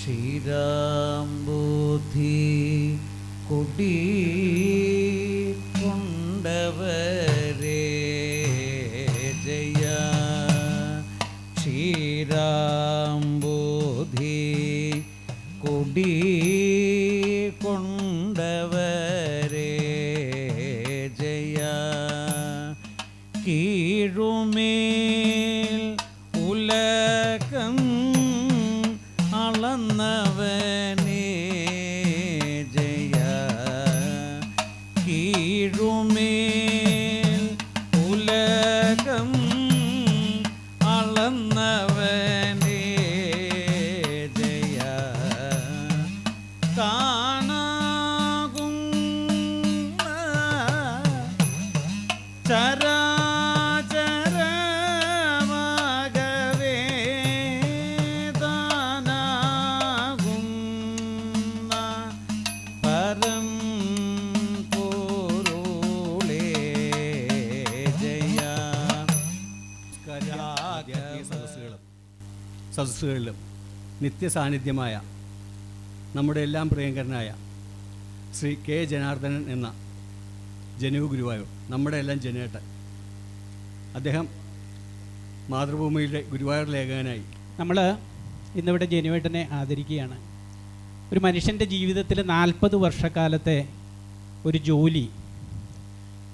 শ্রীরাম বুদ্ধি கொடி கொண்டவரே ஜெயா ஸ்ரீராம்போதி கொடி கொண்டவர் കീഴുമേൽ ഉലകം അളന്നവനേ ജയ. കാണാകും ചരാചരമാകവേ സദസ്സുകളിലും നിത്യസാന്നിധ്യമായ നമ്മുടെ എല്ലാം പ്രിയങ്കരനായ ശ്രീ കെ ജനാർദ്ദനൻ എന്ന ജനു ഗുരുവായൂർ നമ്മുടെ എല്ലാം ജനേട്ടൻ. അദ്ദേഹം മാതൃഭൂമിയുടെ ഗുരുവായൂർ ലേഖകനായി. നമ്മൾ ഇന്നിവിടെ ജനുവേട്ടനെ ആദരിക്കുകയാണ്. ഒരു മനുഷ്യന്റെ ജീവിതത്തിൽ നാൽപ്പത് വർഷക്കാലത്തെ ഒരു ജോലി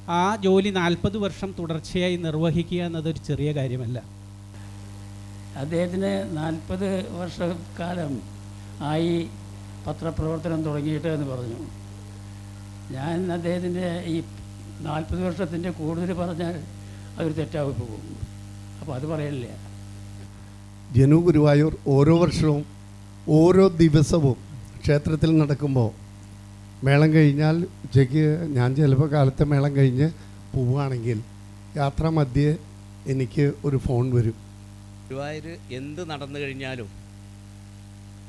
ആ ജോലി നാൽപ്പത് വർഷം തുടർച്ചയായി നിർവഹിക്കുക എന്നതൊരു ചെറിയ കാര്യമല്ല. അദ്ദേഹത്തിന് നാൽപ്പത് വർഷക്കാലം ആയി പത്രപ്രവർത്തനം തുടങ്ങിയിട്ട് എന്ന് പറഞ്ഞു. ഞാൻ അദ്ദേഹത്തിന്റെ ഈ നാൽപ്പത് വർഷത്തിന്റെ കൂടുതൽ പറഞ്ഞാൽ അതൊരു തെറ്റായി പോകും. അപ്പോൾ അത് പറയലില്ല. ജനു ഗുരുവായൂർ ഓരോ വർഷവും ഓരോ ദിവസവും ക്ഷേത്രത്തിൽ നടക്കുമ്പോൾ മേളം കഴിഞ്ഞാൽ ഉച്ചയ്ക്ക് ഞാൻ ചിലപ്പോൾ കാലത്തെ മേളം കഴിഞ്ഞ് പോവുകയാണെങ്കിൽ യാത്രാമധ്യേ എനിക്ക് ഒരു ഫോൺ വരും. ഗുരുവായൂർ എന്ത് നടന്നു കഴിഞ്ഞാലും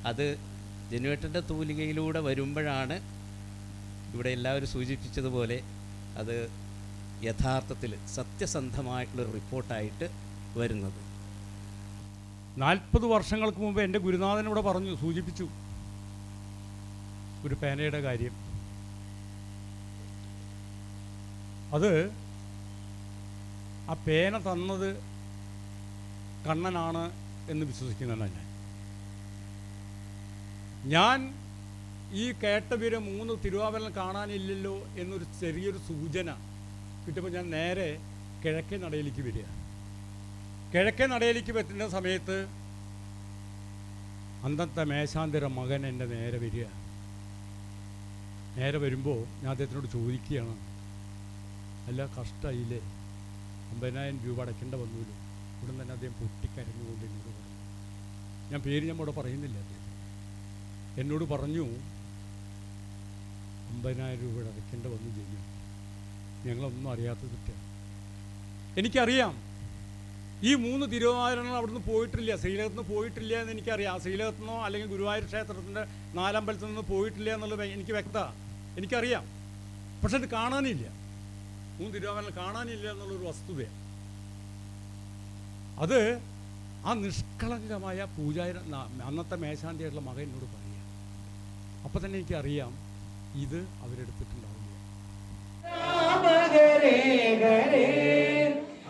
അത് ജനുവേട്ടന്റെ തൂലികയിലൂടെ വരുമ്പോഴാണ് ഇവിടെ എല്ലാവരും സൂചിപ്പിച്ചതുപോലെ അത് യഥാർത്ഥത്തിൽ സത്യസന്ധമായിട്ടുള്ളൊരു റിപ്പോർട്ടായിട്ട് വരുന്നത്. നാൽപ്പത് വർഷങ്ങൾക്ക് മുമ്പ് എന്റെ ഗുരുനാഥൻ ഇവിടെ പറഞ്ഞു സൂചിപ്പിച്ചു ഒരു പേനയുടെ കാര്യം. അത് ആ പേന തന്നത് കണ്ണനാണ് എന്ന് വിശ്വസിക്കുന്നതാണ് ഞാൻ. ഞാൻ ഈ കേട്ട മൂന്ന് തിരുവാഭരണം കാണാനില്ലല്ലോ എന്നൊരു ചെറിയൊരു സൂചന കിട്ടുമ്പോൾ ഞാൻ നേരെ കിഴക്കേ നടയിലേക്ക് വരിക. കിഴക്കേ നടയിലേക്ക് പറ്റുന്ന സമയത്ത് അന്നത്തെ മേശാന്തര മകൻ എന്റെ നേരെ വരിക. നേരെ വരുമ്പോൾ ഞാൻ അദ്ദേഹത്തിനോട് ചോദിക്കുകയാണ് അല്ല കഷ്ടമായില്ലേ അമ്പതിനായിരം രൂപ അടയ്ക്കേണ്ട വന്നൂല്ലോ. ഉടൻ തന്നെ അദ്ദേഹം പൊട്ടിക്കരഞ്ഞുകൊണ്ട് എന്നോട് പറഞ്ഞു ഞാൻ പേര് ഇവിടെ പറയുന്നില്ല അദ്ദേഹം. എന്നോട് പറഞ്ഞു അമ്പതിനായിരം രൂപ അടയ്ക്കേണ്ട വന്നു ചെയ്യും ഞങ്ങളൊന്നും അറിയാത്ത കുറ്റമാണ് എനിക്കറിയാം ഈ മൂന്ന് തിരുവാതിരങ്ങൾ അവിടുന്ന് പോയിട്ടില്ല ശ്രീലകത്തുനിന്ന് പോയിട്ടില്ല എന്ന് എനിക്കറിയാം. ശ്രീലകത്ത് നിന്നോ അല്ലെങ്കിൽ ഗുരുവായൂർ ക്ഷേത്രത്തിന്റെ നാലമ്പലത്തിൽ നിന്ന് പോയിട്ടില്ല എന്നുള്ളത് എനിക്ക് വ്യക്തമാണ് എനിക്കറിയാം. പക്ഷെ അത് കാണാനില്ല. മൂന്ന് തിരുവാതിരങ്ങൾ കാണാനില്ല എന്നുള്ളൊരു വസ്തുതയാണ് അത് ആ നിഷ്കളങ്കമായ പൂജാരി അന്നത്തെ മേശാന്തിയായിട്ടുള്ള മകൻ എന്നോട് പറയുക. അപ്പം തന്നെ എനിക്കറിയാം ഇത് അവരെടുത്തിട്ടുണ്ടാവില്ല.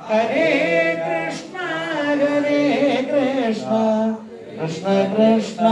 ഹരേ കൃഷ്ണ കൃഷ്ണ കൃഷ്ണ.